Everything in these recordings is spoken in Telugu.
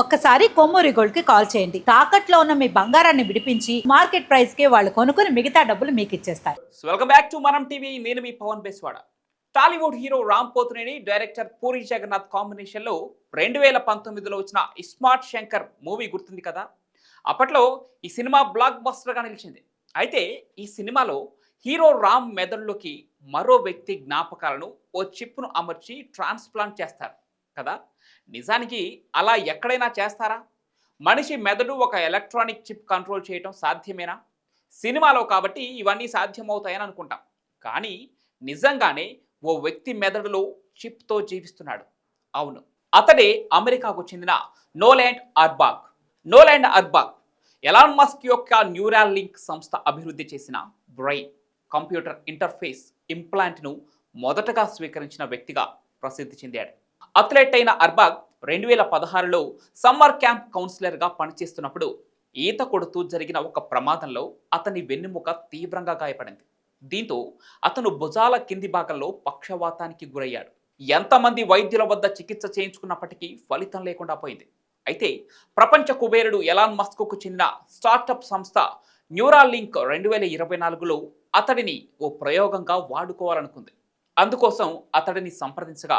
ఒక్కసారి కొమ్మూరి గోల్డ్కి కాల్ చేయండి. తాకట్లో ఉన్న మీ బంగారాన్ని విడిపించి మార్కెట్ ప్రైస్కి వాళ్ళు కొనుక్కుని మిగతా డబ్బులు మీకు ఇచ్చేస్తారు. Welcome back to Manam TV నేను మీ Pavan Beswada. Tollywood hero Ram Pothineni director Puri Jagannadh కాంబినేషన్లో రెండు వేల పంతొమ్మిదిలో వచ్చిన ఇస్మార్ట్ శంకర్ మూవీ గుర్తుంది కదా? అప్పట్లో ఈ సినిమా బ్లాక్ బస్టర్గా నిలిచింది. అయితే ఈ సినిమాలో హీరో రామ్ మెదడులోకి మరో వ్యక్తి జ్ఞాపకాలను ఓ చిప్ను అమర్చి ట్రాన్స్ప్లాంట్ చేస్తారు. కదా? నిజానికి అలా ఎక్కడైనా చేస్తారా? మనిషి మెదడు ఒక ఎలక్ట్రానిక్ చిప్ కంట్రోల్ చేయటం సాధ్యమేనా? సినిమాలో కాబట్టి ఇవన్నీ సాధ్యమవుతాయని అనుకుంటాం. కానీ నిజంగానే ఓ వ్యక్తి మెదడులో చిప్తో జీవిస్తున్నాడు. అవును. అతడే అమెరికాకు చెందిన Noland Arbaugh. Noland Arbaugh Elon Musk యొక్క న్యూరాల్ లింక్ సంస్థ అభివృద్ధి చేసిన బ్రెయిన్ కంప్యూటర్ ఇంటర్ఫేస్ ఇంప్లాంట్ను మొదటగా స్వీకరించిన వ్యక్తిగా ప్రసిద్ధి చెందాడు. అథ్లెట్ అయిన అర్బాగ్ రెండు వేల పదహారులో సమ్మర్ క్యాంప్ కౌన్సిలర్గా పనిచేస్తున్నప్పుడు ఈత కొడుతూ జరిగిన ఒక ప్రమాదంలో అతని వెన్నెముక తీవ్రంగా గాయపడింది. దీంతో అతను భుజాల కింది భాగంలో పక్షవాతానికి గురయ్యాడు. ఎంతమంది వైద్యుల వద్ద చికిత్స చేయించుకున్నప్పటికీ ఫలితం లేకుండా పోయింది. అయితే ప్రపంచ కుబేరుడు ఎలాన్ మస్క్కు చెందిన స్టార్టప్ సంస్థ న్యూరాలింక్ రెండు వేల ఇరవై నాలుగులో అతడిని ఓ ప్రయోగంగా వాడుకోవాలనుకుంది. అందుకోసం అతడిని సంప్రదించగా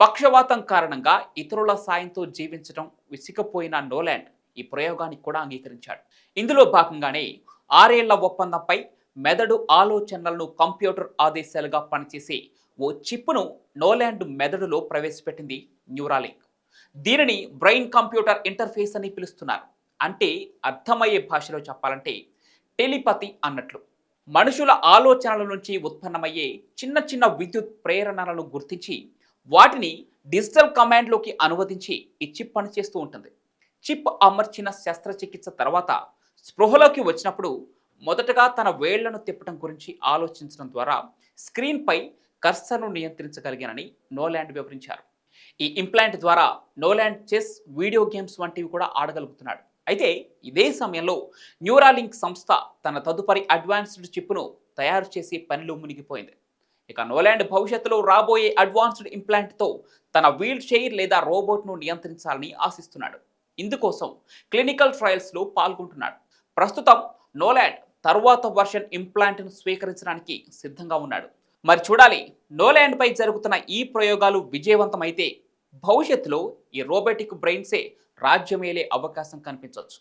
పక్షవాతం కారణంగా ఇతరుల సాయంతో జీవించడం విసిగిపోయిన నోలాండ్ ఈ ప్రయోగానికి కూడా అంగీకరించాడు. ఇందులో భాగంగానే ఆరేళ్ళ ఒప్పందంపై మెదడు ఆలోచనలను కంప్యూటర్ ఆదేశాలుగా పనిచేసే ఓ చిప్పును నోలాండ్ మెదడులో ప్రవేశపెట్టింది న్యూరాలింక్. దీనిని బ్రెయిన్ కంప్యూటర్ ఇంటర్ఫేస్ అని పిలుస్తున్నారు. అంటే అర్థమయ్యే భాషలో చెప్పాలంటే టెలిపతి అన్నట్లు. మనుషుల ఆలోచనల నుంచి ఉత్పన్నమయ్యే చిన్న చిన్న విద్యుత్ ప్రేరణలను గుర్తించి వాటిని డిజిటల్ కమాండ్లోకి అనువదించి ఈ చిప్ పనిచేస్తూ ఉంటుంది. చిప్ అమర్చిన శస్త్రచికిత్స తర్వాత స్పృహలోకి వచ్చినప్పుడు మొదటగా తన వేళ్ళను తిప్పడం గురించి ఆలోచించడం ద్వారా స్క్రీన్పై కర్సర్ను నియంత్రించగలిగానని నోలాండ్ వివరించారు. ఈ ఇంప్లాంట్ ద్వారా నోలాండ్ చెస్ వీడియో గేమ్స్ వంటివి కూడా ఆడగలుగుతున్నాడు. అయితే ఇదే సమయంలో న్యూరాలింక్ సంస్థ తన తదుపరి అడ్వాన్స్డ్ చిప్ను తయారు చేసి పనిలో మునిగిపోయింది. ఇక నోలాండ్ భవిష్యత్తులో రాబోయే అడ్వాన్స్డ్ ఇంప్లాంట్తో తన వీల్ చైర్ లేదా రోబోట్ను నియంత్రించాలని ఆశిస్తున్నాడు. ఇందుకోసం క్లినికల్ ట్రయల్స్లో పాల్గొంటున్నాడు. ప్రస్తుతం నోలాండ్ తరువాత వర్షన్ ఇంప్లాంట్ను స్వీకరించడానికి సిద్ధంగా ఉన్నాడు. మరి చూడాలి నోలాండ్పై జరుగుతున్న ఈ ప్రయోగాలు విజయవంతమైతే భవిష్యత్తులో ఈ రోబోటిక్ బ్రెయిన్సే రాజ్యమేలే అవకాశం కనిపించవచ్చు.